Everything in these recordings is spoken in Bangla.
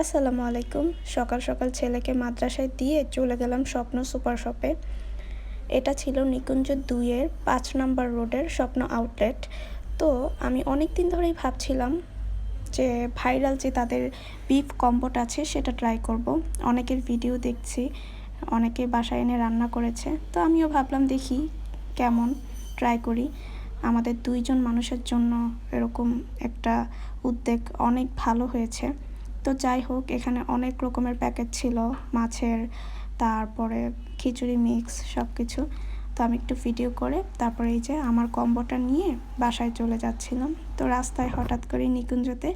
আসসালামু আলাইকুম। সকাল সকাল ছেলেকে মাদ্রাসায় দিয়ে চলে গেলাম স্বপ্ন সুপার শপে। এটা ছিল নিকুঞ্জ দুইয়ের পাঁচ নাম্বার রোডের স্বপ্ন আউটলেট। তো আমি অনেক দিন ধরেই ভাবছিলাম যে ভাইরাল যে তাদের বিফ কম্বোট আছে সেটা ট্রাই করব। অনেকের ভিডিও দেখছি, অনেকে বাসায় এনে রান্না করেছে। তো আমিও ভাবলাম দেখি কেমন ট্রাই করি। আমাদের দুইজন মানুষের জন্য এরকম একটা উদ্যোগ অনেক ভালো হয়েছে। তো যাই হোক, এখানে অনেক রকমের প্যাকেট ছিল, মাছের, তারপরে খিচুড়ি মিক্স সব কিছু তো আমি একটু ভিডিও করে, তারপরে এই যে আমার কম্বোটা নিয়ে বাসায় চলে যাচ্ছিলাম। তো রাস্তায় হঠাৎ করে নিকুঞ্জতে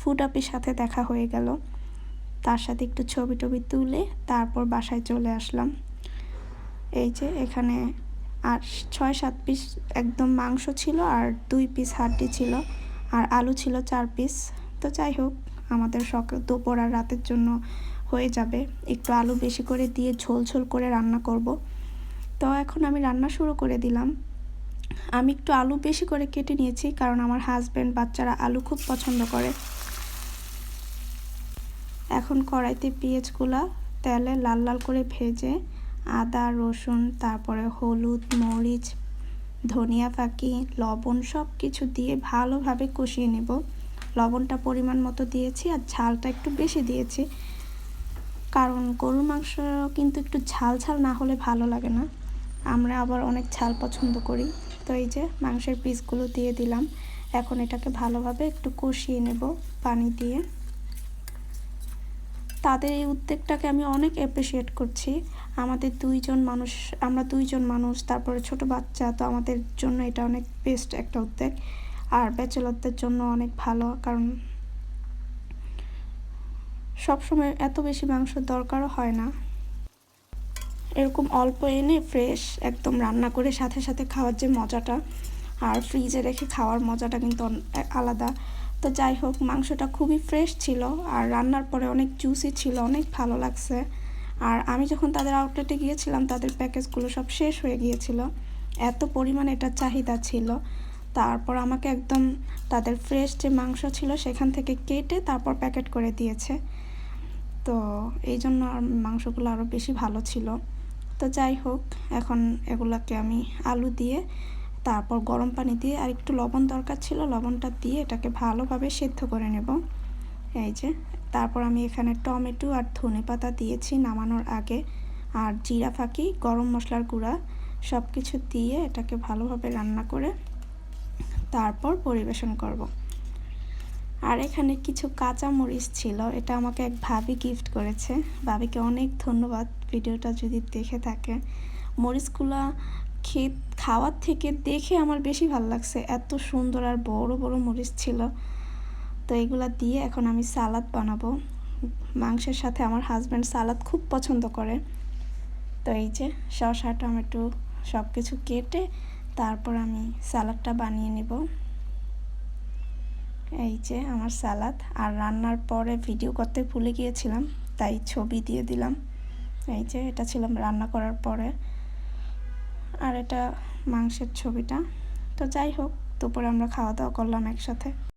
ফুড আপের সাথে দেখা হয়ে গেল। তার সাথে একটু ছবি টবি তুলে তারপর বাসায় চলে আসলাম। এই যে এখানে আর ছয় সাত পিস একদম মাংস ছিল আর দুই পিস হাড্ডি ছিল, আর আলু ছিল চার পিস তো যাই হোক আমাদের সকাল দুপুর আর রাতের জন্য হয়ে যাবে। একটু আলু বেশি করে দিয়ে ঝোল ঝোল করে রান্না করব। তো এখন আমি রান্না শুরু করে দিলাম। আমি একটু আলু বেশি করে কেটে নিয়েছি কারণ আমার হাজব্যান্ড বাচ্চারা আলু খুব পছন্দ করে। এখন কড়াইতে পেঁয়াজগুলা তেলে লাল লাল করে ভেজে আদা, রসুন, তারপরে হলুদ, মরিচ, ধনিয়া পাখি লবণ সব কিছু দিয়ে ভালোভাবে কষিয়ে নেব। লবণটা পরিমাণ মতো দিয়েছি আর ঝালটা একটু বেশি দিয়েছি। কারণ গরুর মাংস কিন্তু একটু ঝাল ঝাল না হলে ভালো লাগে না। আমরা আবার অনেক ঝাল পছন্দ করি। তো এই যে মাংসের পিসগুলো দিয়ে দিলাম। এখন এটাকে ভালোভাবে একটু কষিয়ে নেব পানি দিয়ে। তাদের এই উদ্যোগটাকে আমি অনেক অ্যাপ্রিসিয়েট করছি। আমাদের দুইজন মানুষ, আমরা দুইজন মানুষ, তারপরে ছোট বাচ্চা, তো আমাদের জন্য এটা অনেক বেস্ট একটা উদ্যোগ। আর ব্যাচেলরদের জন্য অনেক ভালো, কারণ সবসময় এত বেশি মাংসের দরকারও হয় না। এরকম অল্প এনে ফ্রেশ একদম রান্না করে সাথে সাথে খাওয়ার যে মজাটা আর ফ্রিজে রেখে খাওয়ার মজাটা কিন্তু আলাদা। তো যাই হোক, মাংসটা খুবই ফ্রেশ ছিল আর রান্নার পরে অনেক জুসি ছিল, অনেক ভালো লাগছে। আর আমি যখন তাদের আউটলেটে গিয়েছিলাম, তাদের প্যাকেজগুলো সব শেষ হয়ে গিয়েছিল। এত পরিমাণ এটার চাহিদা ছিল। তারপর আমাকে একদম তাদের ফ্রেশ যে মাংস ছিল সেখান থেকে কেটে তারপর প্যাকেট করে দিয়েছে। তো এই জন্য আর মাংসগুলো আরও বেশি ভালো ছিল। তো যাই হোক, এখন এগুলোকে আমি আলু দিয়ে, তারপর গরম পানি দিয়ে আর একটু লবণ দরকার ছিল, লবণটা দিয়ে এটাকে ভালোভাবে সেদ্ধ করে নেব। এই যে, তারপর আমি এখানে টমেটো আর ধনে পাতা দিয়েছি নামানোর আগে। আর জিরা ফাঁকি, গরম মশলার গুঁড়া সব কিছু দিয়ে এটাকে ভালোভাবে রান্না করে তারপর পরিবেশন করব। আর এখানে কিছু কাঁচা মরিচ ছিল, এটা আমাকে এক ভাবি গিফট করেছে। ভাবিকে অনেক ধন্যবাদ ভিডিওটা যদি দেখে থাকে। মরিচগুলা খেত, খাওয়ার থেকে দেখে আমার বেশি ভালো লাগছে। এত সুন্দর আর বড় বড় মরিচ ছিল। তো এগুলা দিয়ে এখন আমি সালাদ বানাবো। মাংসের সাথে আমার হাজব্যান্ড সালাদ খুব পছন্দ করে। তো এই যে শসা টমেটো সব কিছু কেটে তারপর আমি সালাদটা বানিয়ে নেব। এই যে আমার সালাদ। আর রান্নার পরে ভিডিও করতে ভুলে গিয়েছিলাম, তাই ছবি দিয়ে দিলাম। এই যে এটা ছিলাম রান্না করার পরে। আর এটা মাংসের ছবিটা। তো যাই হোক, দুপুরে আমরা খাওয়া দাওয়া করলাম একসাথে।